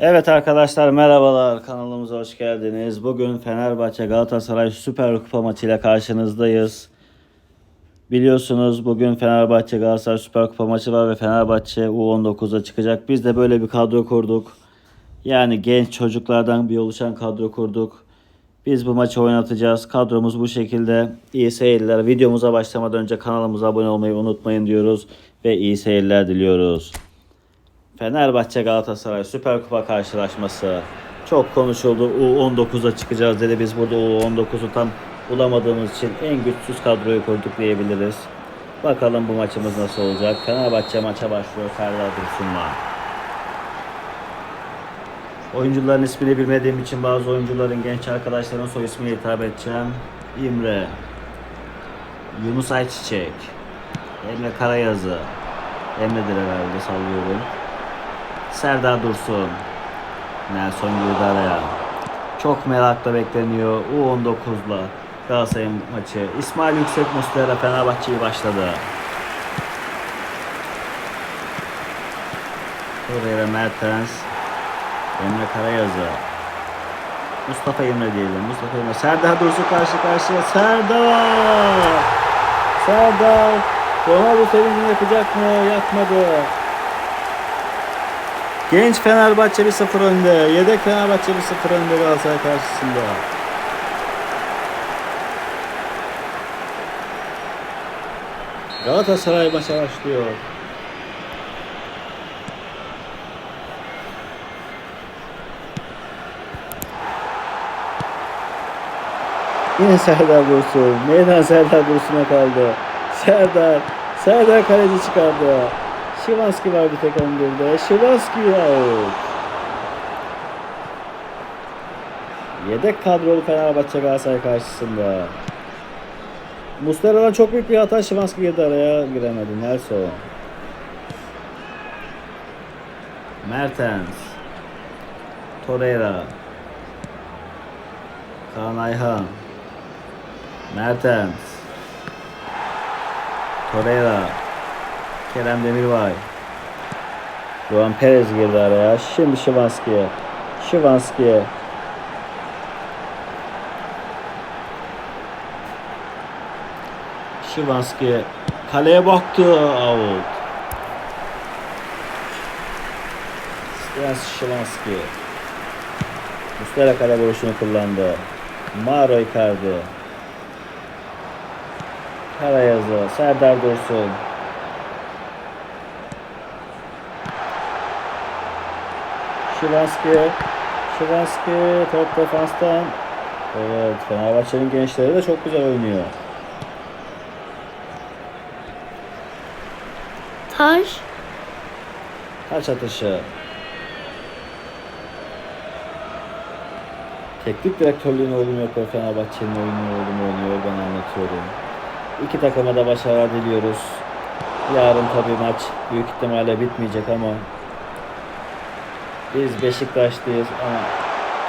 Evet arkadaşlar merhabalar kanalımıza hoş geldiniz. Bugün Fenerbahçe Galatasaray Süper Kupa maçıyla karşınızdayız. Biliyorsunuz bugün Fenerbahçe Galatasaray Süper Kupa maçı var ve Fenerbahçe U19'a çıkacak. Biz de böyle bir kadro kurduk. Yani genç çocuklardan bir oluşan kadro kurduk. Biz bu maçı oynatacağız. Kadromuz bu şekilde. İyi seyirler. Videomuza başlamadan önce kanalımıza abone olmayı unutmayın diyoruz. Ve iyi seyirler diliyoruz. Fenerbahçe Galatasaray Süper Kupa karşılaşması çok konuşuldu. U19'a çıkacağız dedi. Biz burada U19'u tam bulamadığımız için en güçsüz kadroyu kurduk diyebiliriz. Bakalım bu maçımız nasıl olacak. Fenerbahçe maça başlıyor. Serdar Dursun'la. Oyuncuların ismini bilmediğim için bazı oyuncuların genç arkadaşların soy ismiyle hitap edeceğim. İmre, Yunus Ayçiçek, Emre Karayazı, Emre'dir herhalde sallıyorum. Serdar Dursun. Nelson girdi araya. Çok merakla bekleniyor. U19'la Galatasaray maçı. İsmail Yüksek Muslera Fenerbahçe'yi başladı. Torreira Mertens. Emre Karayazı. Mustafa Emre diyelim. Mustafa Emre. Serdar Dursun karşı karşıya. Serdar! Serdar! Ronaldo sevincini yapacak mı? Yapmadı. Genç Fenerbahçe 1-0 önde. Yedek Fenerbahçe 1-0 önde Galatasaray karşısında. Galatasaray maça başlıyor. Yine Serdar Dursun. Meydan Serdar Dursun'a kaldı. Serdar. Serdar kaleci çıkardı. Şivanski var bir tek önde. Şivanski out. Yedek kadrolu Fenerbahçe Galatasaray karşısında. Muslera'dan çok büyük bir hata Şivanski girdi araya giremedi. Nelson. Mertens. Torreira. Kaan Ayhan. Mertens. Torreira. Kerem Demirbay. Juan Perez girdi araya. Şimdi Şivanski'ye. Şivanski'ye. Şivanski kaleye baktı. Out. Stens Şivanski. Muslera kale vuruşunu kullandı. Maro Icardi. Karayazı. Serdar Dursun. Şivanski. Şivanski top defanstan. Evet Fenerbahçe'nin gençleri de çok güzel oynuyor. Taş. Taç atışı. Teknik direktörlüğünü oğlum yapıyor. Fenerbahçe'nin oyununu oğlum oynuyor. Ben anlatıyorum. İki takıma da başarılar diliyoruz. Yarın tabii maç büyük ihtimalle bitmeyecek ama biz Beşiktaşlıyız ama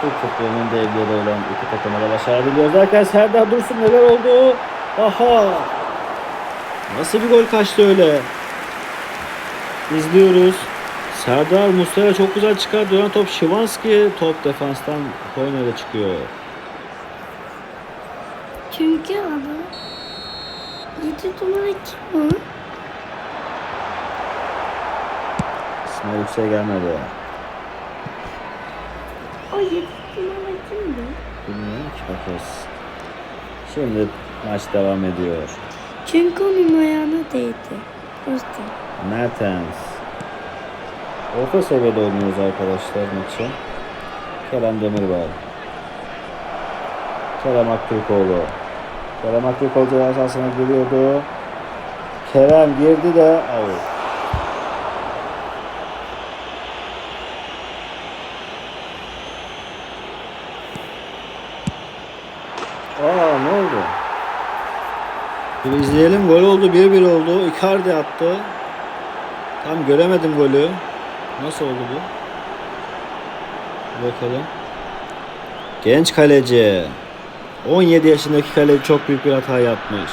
Türk futbolunun devleri olan iki takıma da başarılar diliyoruz. Derken Serdar Dursun neler oldu? Aha! Nasıl bir gol kaçtı öyle? İzliyoruz. Serdar Muslera çok güzel çıkar. Dönen top Şivanski. Top defanstan kornere çıkıyor. Çünkü adam. Yedi numara kim o? İsmail Yüksel'e gelmedi. O yedi numara kimdi? Bilmiyorum ki bakarız. Şimdi maç devam ediyor. Çünkü onun ayağına değdi. Yüzden. Mertens. Orta seviyede oynuyoruz arkadaşlar maçı. Kerem Demirbay. Kerem Aktürkoğlu. Kerem Aktürkoğlu ceza sahasına giriyordu. Kerem girdi de out. Aa ne oldu? Bir izleyelim. Gol oldu. 1-1 oldu. Icardi attı. Tam göremedim golü. Nasıl oldu bu? Bakalım. Genç kaleci. 17 yaşındaki kaleci çok büyük bir hata yapmış.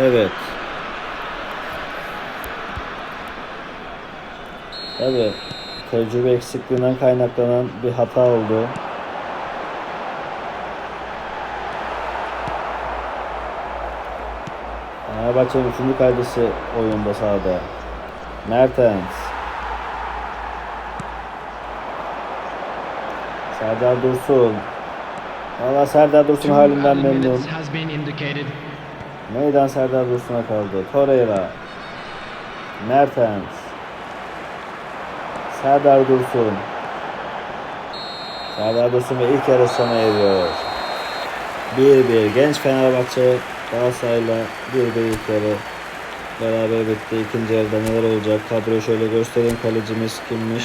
Evet. Tabii. tecrübe eksikliğinden kaynaklanan bir hata oldu. Fenerbahçe'nin üçüncü kalecisi oyunda sahada. Mertens. Serdar Dursun. Valla Serdar Dursun halinden memnun. Meydan Serdar Dursun'a kaldı. Torreira. Mertens. Serdar Dursun. Serdar Dursun ve ilk yarı sona eriyor. 1-1. Genç Fenerbahçe Galatasaray'la 1-1 ilk yarı beraber bitti. İkinci yarıda neler olacak? Kadroyu şöyle göstereyim. Kalecimiz kimmiş?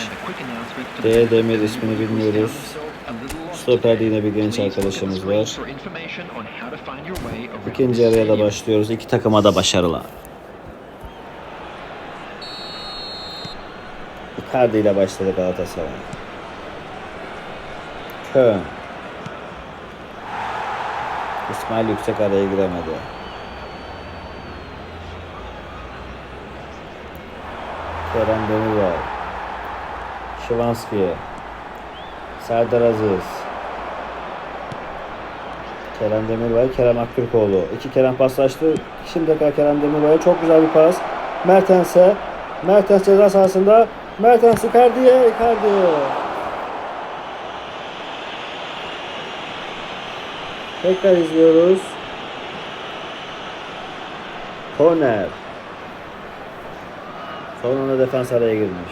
D. Demir ismini bilmiyoruz. Stoperde yine bir genç arkadaşımız var. İkinci yarıya da başlıyoruz. İki takıma da başarılar. Icardi ile başladı Galatasaray. Köln. İsmail yüksek araya giremedi. Kerem Demirbay. Şivanski. Serdar Aziz. Kerem Demirbay, Kerem Aktürkoğlu. İki Kerem paslaştı. Şimdi tekrar Kerem Demirbay'a çok güzel bir pas. Mertens'e. Mertens ceza sahasında. Mertens Icardi'ye. Icardi. Tekrar izliyoruz. Korner. Son anda defans araya girmiş.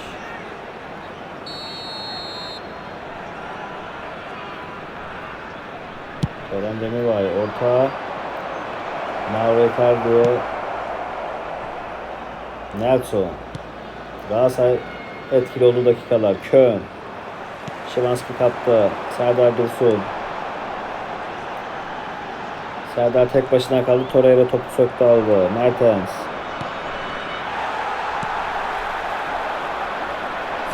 Kerem Demirbay orta. Mauro Icardi. Nelson. Galatasaray etkili olduğu dakikalar. Köln. Şivanski kaptı. Serdar Dursun. Serdar tek başına kaldı. Torreira topu söktü aldı. Mertens.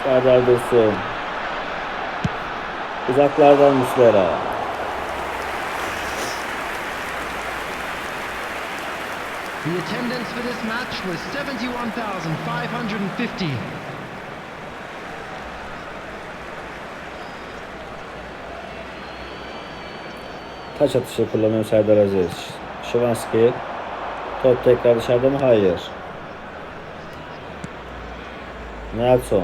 Serdar Dursun. Uzaklardan Muslera. The attendance for this match was 71,550. Taç atışı kullanıyor Serdar Aziz. Şivanski. Top tekrar dışarıda mı? Hayır. Nelson.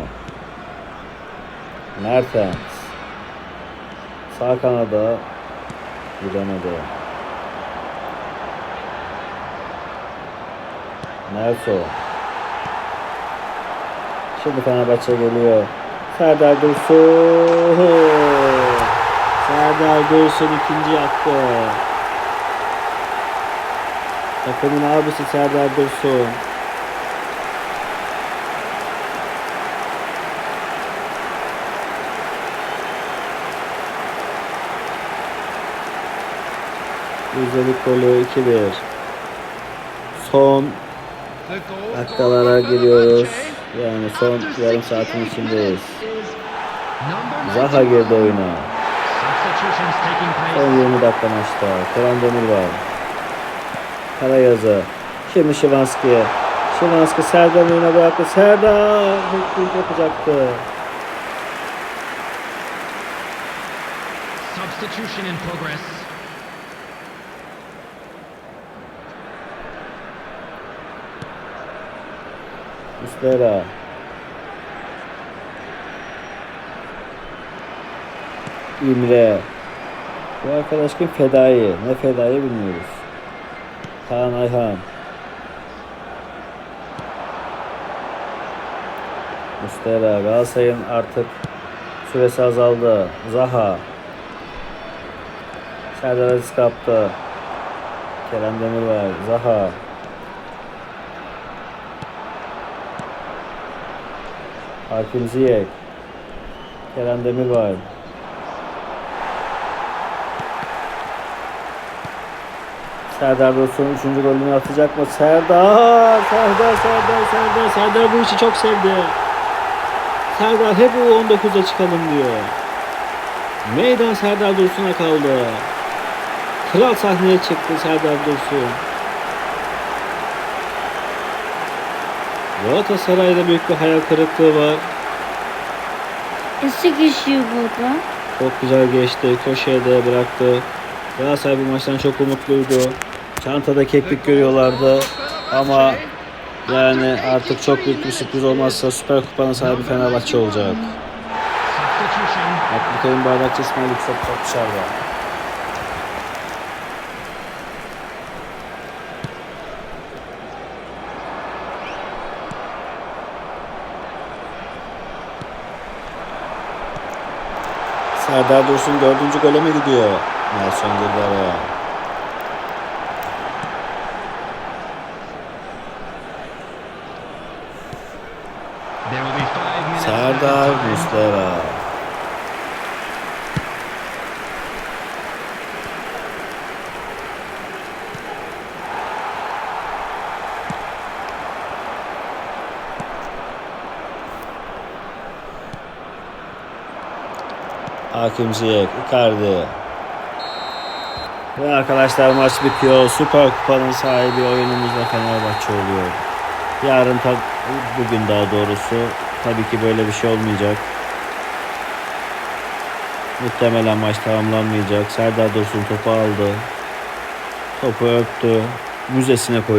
Mertens. Sağ kanada. Gidemedi. Nelson. Şimdi Fenerbahçe geliyor. Serdar Dursun. Serdar Dursun ikinci yaptı. Takımın abisi Serdar Dursun. Yüzdelik golü 2-1. Son dakikalara giriyoruz. Yani son yarım 60 saatin içindeyiz. Zaha 91. girdi oyuna. Son place. 20 dakika maçta. Kerem Demirbay. Karayazı. Şimdi Şivanski'ye. Şivanski Serdar önüne bıraktı. Serdar hat yapacaktı. Substitution in progress. Muslera. İmre. Bu arkadaş kim? Fedai. Ne Fedai bilmiyoruz. Kaan Ayhan. Muslera. Galatasaray'ın artık süresi azaldı. Zaha. Serdar Aziz kaptı. Kerem Demirbay. Zaha. Hakim Ziyech. Kerem Demirbay. Serdar Dursun 3. golünü atacak mı? Serdar! Serdar, Serdar, Serdar. Serdar bu işi çok sevdi. Serdar hep U19'da çıkalım diyor. Meydan Serdar Dursun'a kaldı. Kral sahneye çıktı Serdar Dursun. Galatasaray'da büyük bir hayal kırıklığı var. Nasıl geçiyor burada? Çok güzel geçti. Köşeye de bıraktı. Galatasaray bu maçtan çok umutluydu. Çantada keklik görüyorlardı. Ama yani artık çok büyük bir sürpriz olmazsa Süper Kupa'nın sahibi Fenerbahçe olacak. Abdülkerim Bardakçı İsmail Yüksek top dışarıda. Serdar Dursun dördüncü gole mi gidiyor? Nelson girdi. Serdar. Muslera. Hakim Ziyech, Icardi. Ve arkadaşlar maç bitiyor. Süper Kupa'nın sahibi oyunumuzda Fenerbahçe oluyor. Yarın tab bugün daha doğrusu tabii ki böyle bir şey olmayacak. Muhtemelen maç tamamlanmayacak. Serdar Dursun topu aldı. Topu öptü. Müzesine koydu.